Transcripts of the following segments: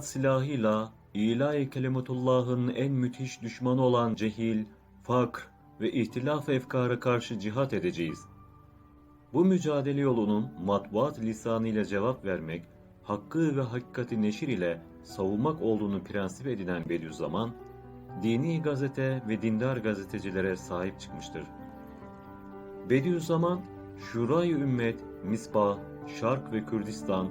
sanat silahıyla ilahi kelimetullah'ın en müthiş düşmanı olan cehil, fakr ve ihtilaf efkara karşı cihat edeceğiz. Bu mücadele yolunun matbuat lisanıyla cevap vermek, hakkı ve hakikati neşir ile savunmak olduğunu prensip edinen Bediüzzaman, dini gazete ve dindar gazetecilere sahip çıkmıştır. Bediüzzaman, Şurayı Ümmet, Misbah, Şark ve Kürdistan,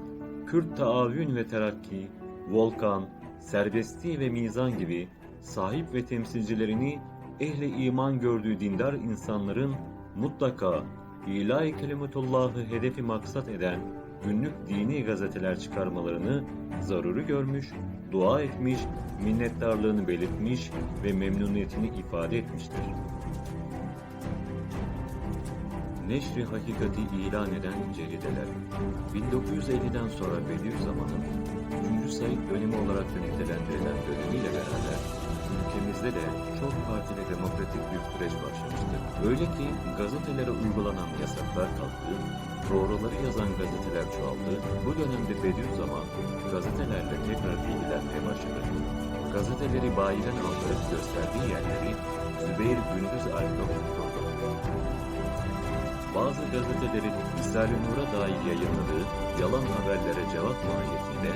Kürt Taavün ve Terakki, Volkan, Serbesti ve Mizan gibi sahip ve temsilcilerini ehli iman gördüğü dindar insanların mutlaka ilahi kelimetullahı hedefi maksat eden günlük dini gazeteler çıkarmalarını zaruri görmüş, dua etmiş, minnettarlığını belirtmiş ve memnuniyetini ifade etmiştir. Neşri hakikati ilan eden cerideler 1950'den sonra Bediüzzaman'ın 3. Said dönemi olarak da nitelendirilen dönemiyle beraber ülkemizde de çok partili demokratik bir süreç başlamıştır. Öyle ki gazetelere uygulanan yasaklar kalktı, doğruları yazan gazeteler çoğaldı. Bu dönemde Bediüzzaman gazetelerle tekrar ilgilenmeye başladı. Gazeteleri bayiden aldırıp gösterdiği yerleri Zübeyir Gündüz okutturdu. Bazı gazetelerin Risale-i Nur'a dair yayınladığı yalan haberlere cevap mahiyetinde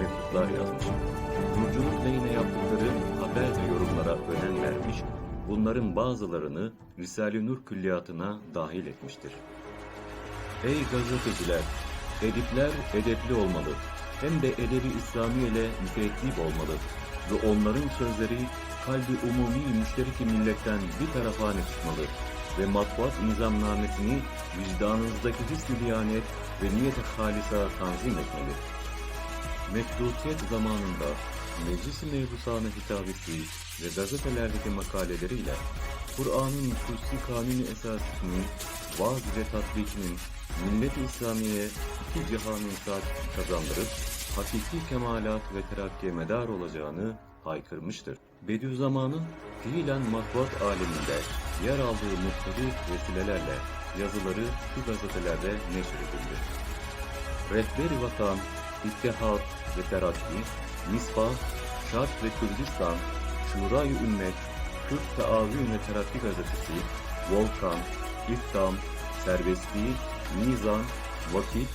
mektuplar yazmış. Nurculuk lehine yaptıkları haber ve yorumlara önem vermiş, bunların bazılarını Risale-i Nur külliyatına dahil etmiştir. Ey gazeteciler! Edipler edepli olmalı. Hem de edebi İslami ile müteeddip olmalı. Ve onların sözleri kalbi umumi müşteriki milletten bir tarafane çıkmalı ve matbuat nizamnamesini vicdanınızdaki hüsnü diyanet ve niyet-i halisa tanzim etmeli. Meşrutiyet zamanında meclis-i mevzusana hitap ettiği ve gazetelerdeki makaleleriyle Kur'an'ın kutsi kanuni esasının vaaz ve tatbikinin millet-i İslamiye'ye iki cihanın saadeti kazandırıp hakiki kemalat ve terakkiye medar olacağını haykırmıştır. Bediüzzaman'ın fiilen matbuat aleminde yer aldığı muhtelif vesilelerle yazıları şu gazetelerde neşredildi. Rehber-i Vatan, İttihat ve Terakki, Misbah, Şark ve Kürdistan, Şurayı Ümmet, Türk Taavün ve Terakki Gazetesi, Volkan, İftam, Serbestliği, Mizan, Vakit,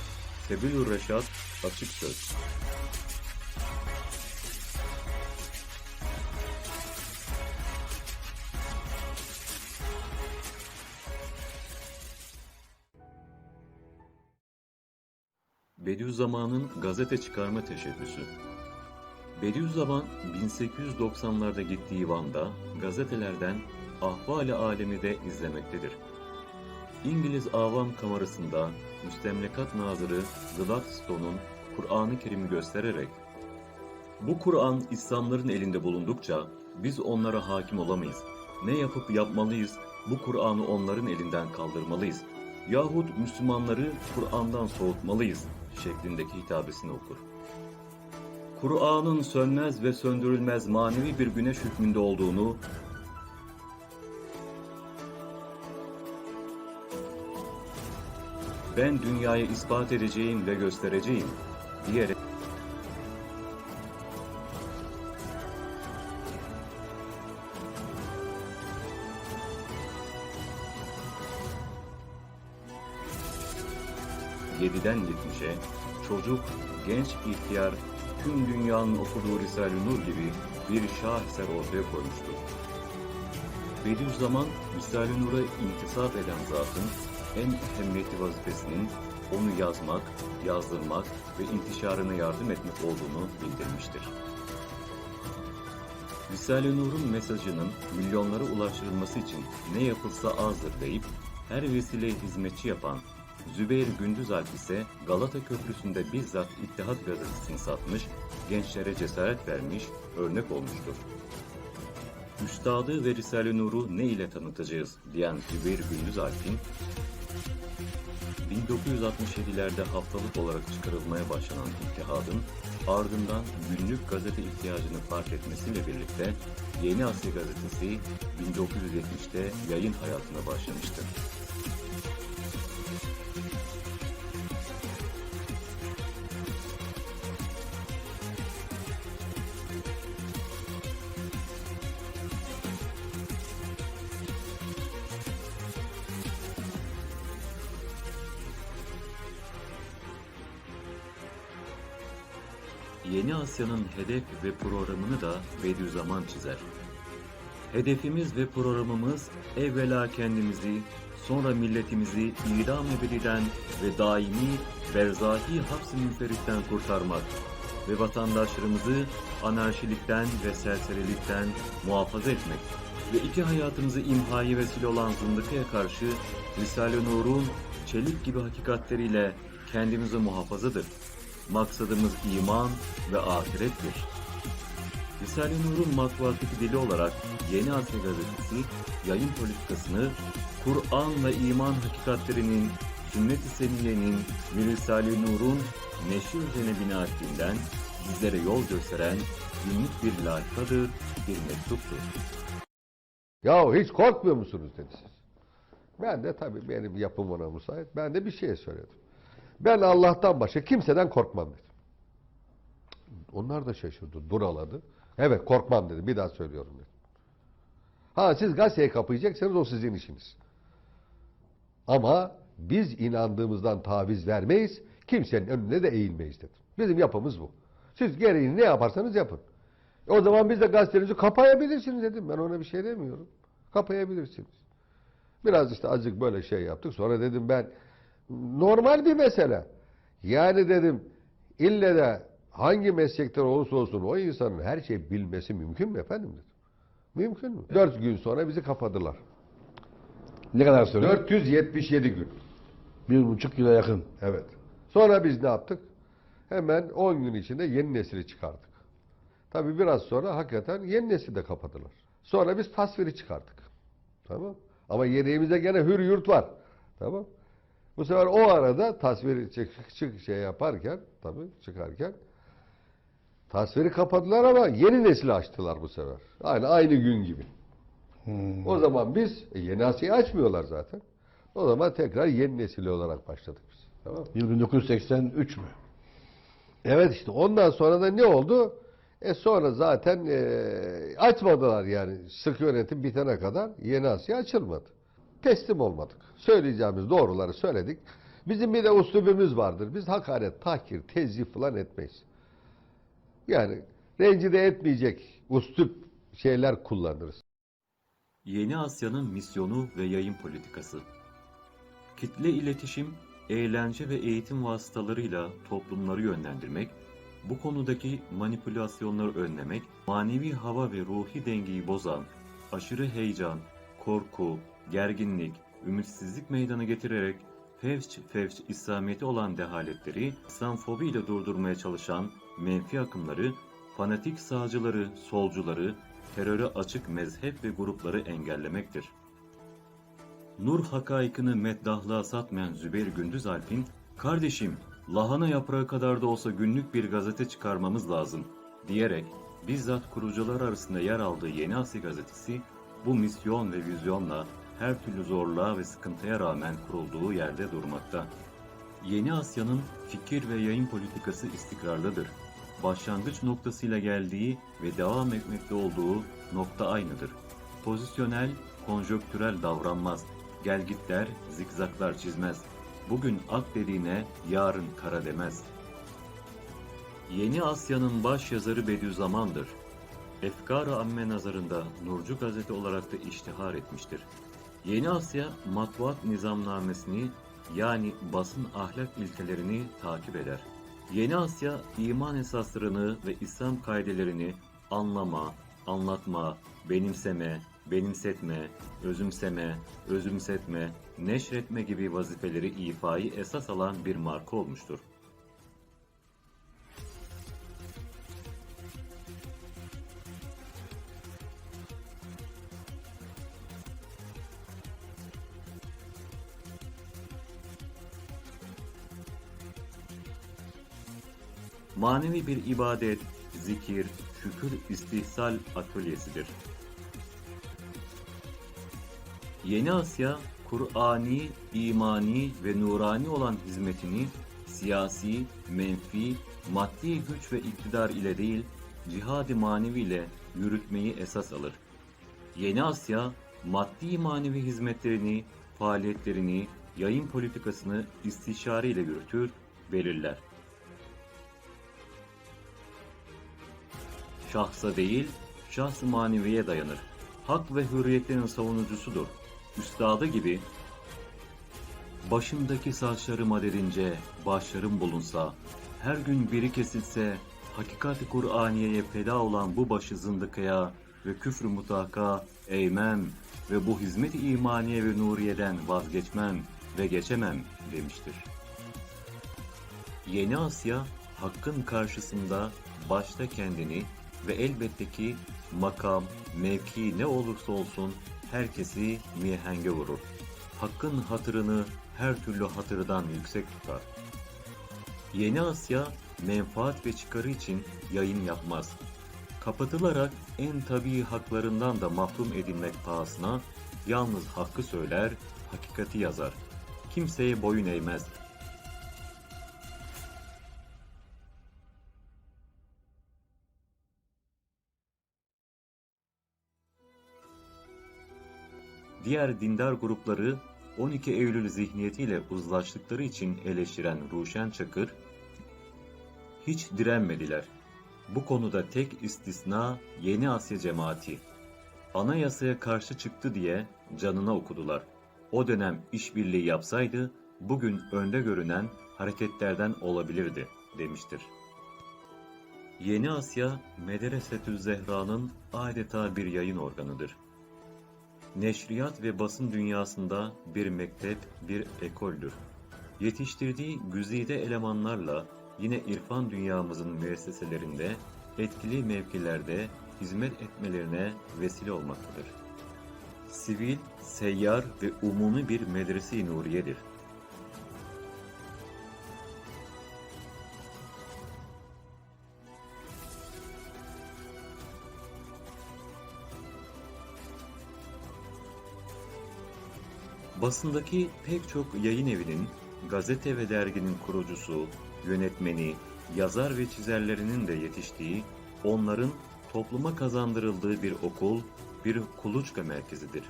Sebilur Reşat, Açık Söz. Bediüzzaman'ın gazete çıkarma teşebbüsü. Bediüzzaman 1890'larda gittiği Van'da gazetelerden ahval-i alemi de izlemektedir. İngiliz Avam Kamerası'nda Müstemlekat Nazırı Gladstone'un Kur'an-ı Kerim'i göstererek bu Kur'an İslamların elinde bulundukça biz onlara hakim olamayız. Ne yapıp yapmalıyız? Bu Kur'an'ı onların elinden kaldırmalıyız. Yahut Müslümanları Kur'an'dan soğutmalıyız şeklindeki hitabesini okur. Kur'an'ın sönmez ve söndürülmez manevi bir güneş hükmünde olduğunu ben dünyaya ispat edeceğim ve göstereceğim diyerek Yediden yetmişe çocuk, genç ihtiyar tüm dünyanın okuduğu Risale-i Nur gibi bir şaheser ortaya koymuştur. Bediüzzaman, Risale-i Nur'a intisap eden zatın en ehemmiyetli vazifesinin onu yazmak, yazdırmak ve intişarına yardım etmek olduğunu bildirmiştir. Risale-i Nur'un mesajının milyonlara ulaştırılması için ne yapılsa azdır deyip her vesileyi hizmetçi yapan Zübeyir Gündüzalp ise Galata Köprüsü'nde bizzat İttihat gazetesini satmış, gençlere cesaret vermiş, örnek olmuştur. Üstadı ve Risale-i Nur'u ne ile tanıtacağız diyen Zübeyir Gündüzalp'in 1967'lerde haftalık olarak çıkarılmaya başlanan ittihadın ardından günlük gazete ihtiyacını fark etmesiyle birlikte Yeni Asya gazetesi 1970'te yayın hayatına başlamıştır. Asya'nın hedef ve programını da Bediüzzaman çizer. Hedefimiz ve programımız evvela kendimizi, sonra milletimizi idam ebediden ve daimi berzahi haps-ı münferitten kurtarmak ve vatandaşlarımızı anarşilikten ve serserilikten muhafaza etmek ve iki hayatımızı imhaya vesile olan zındıkaya karşı Risale-i Nur'un çelik gibi hakikatleriyle kendimizi muhafazadır. Maksadımız iman ve ahirettir. Risale-i Nur'un matbuattaki dili olarak Yeni Asya Gazetesi, yayın politikasını Kur'an ve iman hakikatlerinin, sünnet-i seniyenin ve Risale-i Nur'un neşri üzerine bina bizlere yol gösteren günlük bir latifadır, bir mektuptur. Ya hiç korkmuyor musunuz dedi siz. Ben de tabii benim yapım ona müsait. Ben de bir şey söyledim. Ben Allah'tan başka kimseden korkmam dedim. Onlar da şaşırdı, duraladı. Evet korkmam dedi. Bir daha söylüyorum dedi. Ha siz gazeteye kapayacaksanız o sizin işiniz. Ama biz inandığımızdan taviz vermeyiz. Kimsenin önüne de eğilmeyiz dedim. Bizim yapımız bu. Siz gereğini ne yaparsanız yapın. O zaman biz de gazetenizi kapayabilirsiniz dedim. Ben ona bir şey demiyorum. Kapayabilirsiniz. Biraz işte azıcık böyle şey yaptık. Sonra dedim ben normal bir mesele. Yani dedim ille de hangi meslekten olursa olsun o insanın her şeyi bilmesi mümkün mü efendim dedim. Mümkün mü? Dört gün sonra bizi kapadılar. Ne kadar süre? 477 gün. Bir buçuk yıla yakın. Evet. Sonra biz ne yaptık? Hemen 10 gün içinde yeni nesili çıkardık. Tabii biraz sonra hakikaten yeni nesili de kapadılar. Sonra biz tasviri çıkardık. Tamam. Ama yedeğimizde gene hür yurt var. Tamam. Bu sefer o arada tasviri çık, çık şey yaparken tabii çıkarken tasviri kapadılar ama yeni nesili açtılar bu sefer. Aynı aynı gün gibi. Hmm. O zaman biz e, yeni Asya'yı açmıyorlar zaten. O zaman tekrar yeni nesil olarak başladık biz. Tamam. Yıl 1983 mü? Evet işte ondan sonra da ne oldu? E sonra zaten e, açmadılar yani sık yönetim bitene kadar yeni Asya açılmadı. Teslim olmadık. Söyleyeceğimiz doğruları söyledik. Bizim bir de uslubumuz vardır. Biz hakaret, tahkir, tezif falan etmeyiz. Yani rencide etmeyecek uslup şeyler kullanırız. Yeni Asya'nın misyonu ve yayın politikası. Kitle iletişim, eğlence ve eğitim vasıtalarıyla toplumları yönlendirmek, bu konudaki manipülasyonları önlemek, manevi hava ve ruhi dengeyi bozan, aşırı heyecan, korku, gerginlik, ümitsizlik meydana getirerek fevç fevç İslamiyeti olan dehaletleri İslamfobi ile durdurmaya çalışan menfi akımları, fanatik sağcıları, solcuları, teröre açık mezhep ve grupları engellemektir. Nur hakaikını meddahlığa satmayan Zübeyir Gündüz Alp'in, kardeşim lahana yaprağı kadar da olsa günlük bir gazete çıkarmamız lazım diyerek bizzat kurucular arasında yer aldığı Yeni Asya gazetesi bu misyon ve vizyonla her türlü zorluğa ve sıkıntıya rağmen kurulduğu yerde durmakta. Yeni Asya'nın fikir ve yayın politikası istikrarlıdır. Başlangıç noktasıyla geldiği ve devam etmekte olduğu nokta aynıdır. Pozisyonel, konjöktürel davranmaz. Gelgitler, zikzaklar çizmez. Bugün ak dediğine yarın kara demez. Yeni Asya'nın baş yazarı Bediüzzaman'dır. Efkar-ı Amme nazarında Nurcu Gazete olarak da iştihar etmiştir. Yeni Asya matbuat nizamnamesini yani basın ahlak ilkelerini takip eder. Yeni Asya iman esaslarını ve İslam kaidelerini anlama, anlatma, benimseme, benimsetme, özümseme, özümsetme, neşretme gibi vazifeleri ifayı esas alan bir marka olmuştur. Manevi bir ibadet, zikir, şükür istihsal atölyesidir. Yeni Asya, Kur'ani, imani ve nurani olan hizmetini siyasi, menfi, maddi güç ve iktidar ile değil, cihad-ı manevi ile yürütmeyi esas alır. Yeni Asya, maddi manevi hizmetlerini, faaliyetlerini, yayın politikasını istişare ile yürütür, belirler. Şahsa değil, şahs-ı maneviye dayanır. Hak ve hürriyetlerin savunucusudur. Üstadı gibi Başımdaki saçlarıma derince başlarım bulunsa, her gün biri kesilse, hakikat-i Kur'aniye'ye feda olan bu başı zındıkaya ve küfrü mutaka eğmem ve bu hizmet-i imaniye ve nuriyeden vazgeçmem ve geçemem demiştir. Yeni Asya, hakkın karşısında başta kendini ve elbette ki makam, mevki ne olursa olsun herkesi mihenge vurur. Hakkın hatırını her türlü hatırdan yüksek tutar. Yeni Asya, menfaat ve çıkarı için yayın yapmaz. Kapatılarak en tabii haklarından da mahrum edilmek pahasına yalnız hakkı söyler, hakikati yazar. Kimseye boyun eğmez. Diğer dindar grupları 12 Eylül zihniyetiyle uzlaştıkları için eleştiren Ruşen Çakır, hiç direnmediler. Bu konuda tek istisna Yeni Asya cemaati. Anayasaya karşı çıktı diye canına okudular. O dönem işbirliği yapsaydı bugün önde görünen hareketlerden olabilirdi demiştir. Yeni Asya, Medresetü Zehra'nın adeta bir yayın organıdır. Neşriyat ve basın dünyasında bir mektep, bir ekoldür. Yetiştirdiği güzide elemanlarla yine irfan dünyamızın müesseselerinde etkili mevkilerde hizmet etmelerine vesile olmaktadır. Sivil, seyyar ve umumi bir medrese-i nuriyedir. Basındaki pek çok yayın evinin, gazete ve derginin kurucusu, yönetmeni, yazar ve çizerlerinin de yetiştiği, onların topluma kazandırıldığı bir okul, bir kuluçka merkezidir.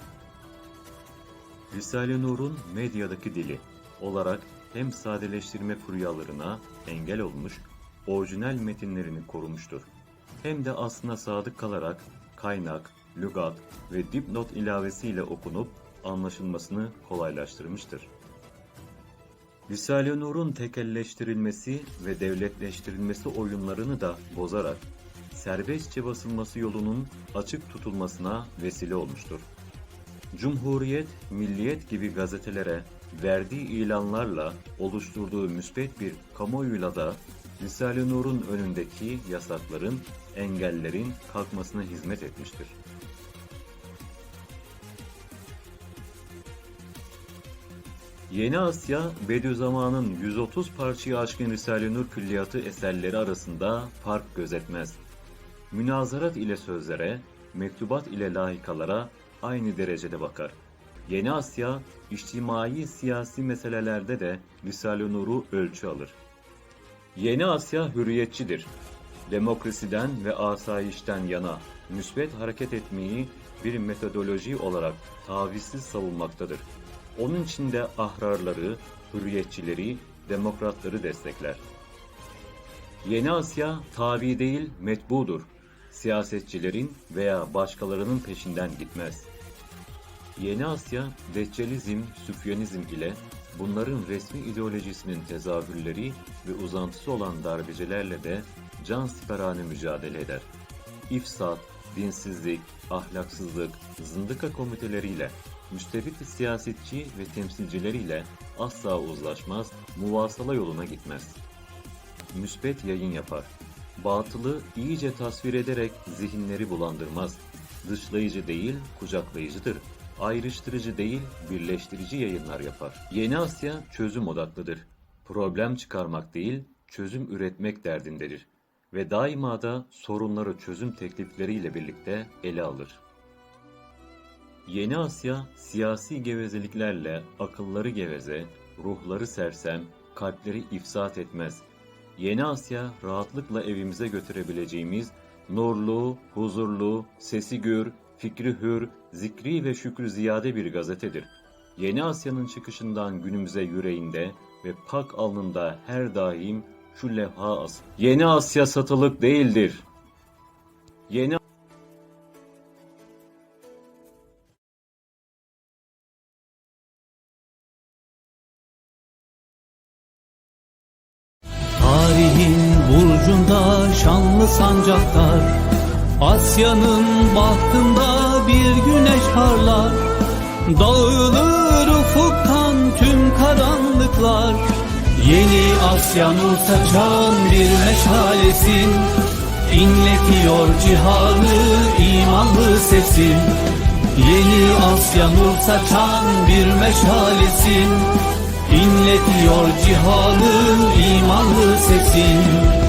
Risale-i Nur'un medyadaki dili olarak hem sadeleştirme furyalarına engel olmuş, orijinal metinlerini korumuştur. Hem de aslına sadık kalarak kaynak, lügat ve dipnot ilavesiyle okunup anlaşılmasını kolaylaştırmıştır. Risale-i Nur'un tekelleştirilmesi ve devletleştirilmesi oyunlarını da bozarak serbestçe basılması yolunun açık tutulmasına vesile olmuştur. Cumhuriyet, Milliyet gibi gazetelere verdiği ilanlarla oluşturduğu müspet bir kamuoyuyla da Risale-i Nur'un önündeki yasakların, engellerin kalkmasına hizmet etmiştir. Yeni Asya, Bediüzzaman'ın 130 parçayı aşkın Risale-i Nur külliyatı eserleri arasında fark gözetmez. Münazarat ile sözlere, mektubat ile lahikalara aynı derecede bakar. Yeni Asya, içtimai siyasi meselelerde de Risale-i Nur'u ölçü alır. Yeni Asya hürriyetçidir. Demokrasiden ve asayişten yana müsbet hareket etmeyi bir metodoloji olarak tavizsiz savunmaktadır. Onun için de ahrarları, hürriyetçileri, demokratları destekler. Yeni Asya tabi değil metbudur. Siyasetçilerin veya başkalarının peşinden gitmez. Yeni Asya, Deccalizm, Süfyanizm ile bunların resmi ideolojisinin tezahürleri ve uzantısı olan darbecilerle de can siperhane mücadele eder. İfsat, dinsizlik, ahlaksızlık, zındıka komiteleriyle, müstebit siyasetçi ve temsilcileriyle asla uzlaşmaz, muvasala yoluna gitmez. Müsbet yayın yapar. Batılı iyice tasvir ederek zihinleri bulandırmaz. Dışlayıcı değil, kucaklayıcıdır. Ayrıştırıcı değil, birleştirici yayınlar yapar. Yeni Asya çözüm odaklıdır. Problem çıkarmak değil, çözüm üretmek derdindedir. Ve daima da sorunları çözüm teklifleriyle birlikte ele alır. Yeni Asya siyasi gevezeliklerle akılları geveze, ruhları sersem, kalpleri ifsat etmez. Yeni Asya rahatlıkla evimize götürebileceğimiz nurlu, huzurlu, sesi gür, fikri hür, zikri ve şükrü ziyade bir gazetedir. Yeni Asya'nın çıkışından günümüze yüreğinde ve pak alnında her daim şu levha as. Yeni Asya satılık değildir. Yeni Dağılır ufuktan tüm karanlıklar. Yeni Asya nur saçan bir meşalesin. İnletiyor cihanı imanlı sesin. Yeni Asya nur saçan bir meşalesin. İnletiyor cihanı imanlı sesin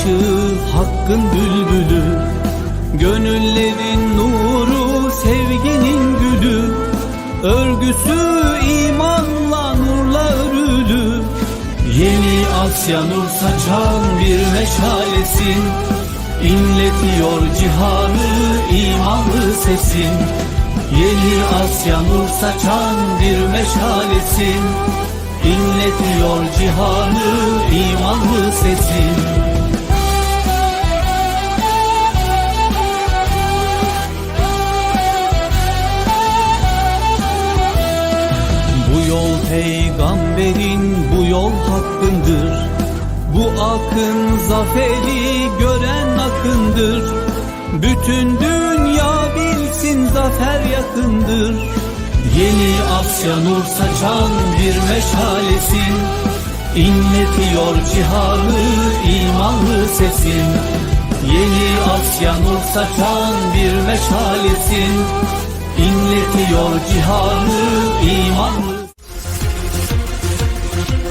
aşığı hakkın bülbülü. Gönüllerin nuru sevginin gülü. Örgüsü imanla nurla örülü. Yeni Asya nur saçan bir meşalesin. İnletiyor cihanı imanlı sesin. Yeni Asya nur saçan bir meşalesin. İnletiyor cihanı imanlı sesin peygamberin bu yol hakkındır. Bu akın zaferi gören akındır. Bütün dünya bilsin zafer yakındır. Yeni Asya nur saçan bir meşalesin. İnletiyor cihanı imanlı sesin. Yeni Asya nur saçan bir meşalesin. İnletiyor cihanı imanlı